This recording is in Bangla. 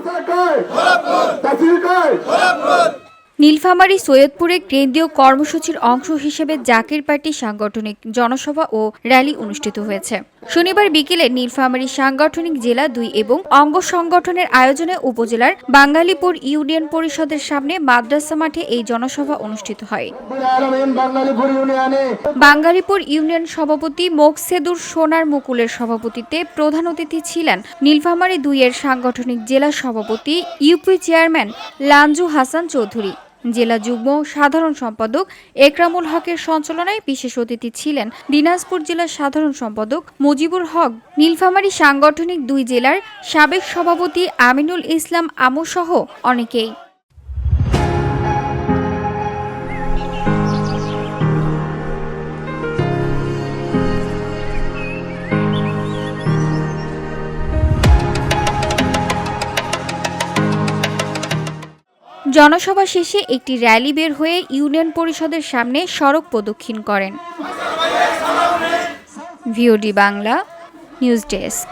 কাছাড় কয়? তাসির কয়? নীলফামারী সৈয়দপুরে কেন্দ্রীয় কর্মসূচির অংশ হিসেবে জাকির পার্টি সাংগঠনিক জনসভা ও র্যালি অনুষ্ঠিত হয়েছে। শনিবার বিকেলে নীলফামারী সাংগঠনিক জেলা দুই এবং অঙ্গ সংগঠনের আয়োজনে উপজেলার বাঙ্গালীপুর ইউনিয়ন পরিষদের সামনে মাদ্রাসা মাঠে এই জনসভা অনুষ্ঠিত হয়। বাঙ্গালীপুর ইউনিয়ন সভাপতি মোকসেদুর সোনার মুকুলের সভাপতিত্বে প্রধান অতিথি ছিলেন নীলফামারী দুইয়ের সাংগঠনিক জেলা সভাপতি, ইউপি চেয়ারম্যান লাঞ্জু হাসান চৌধুরী। জেলা যুগ্ম সাধারণ সম্পাদক একরামুল হকের সঞ্চালনায় বিশেষ অতিথি ছিলেন দিনাজপুর জেলার সাধারণ সম্পাদক মুজিবুর হক। নীলফামারী সাংগঠনিক দুই জেলার সাবেক সভাপতি আমিনুল ইসলাম আমুসহ অনেকেই। জনসভা শেষে একটি র্যালি বের হয়ে ইউনিয়ন পরিষদের সামনে সড়ক প্রদক্ষিণ করেন। VOD Bangla, news desk.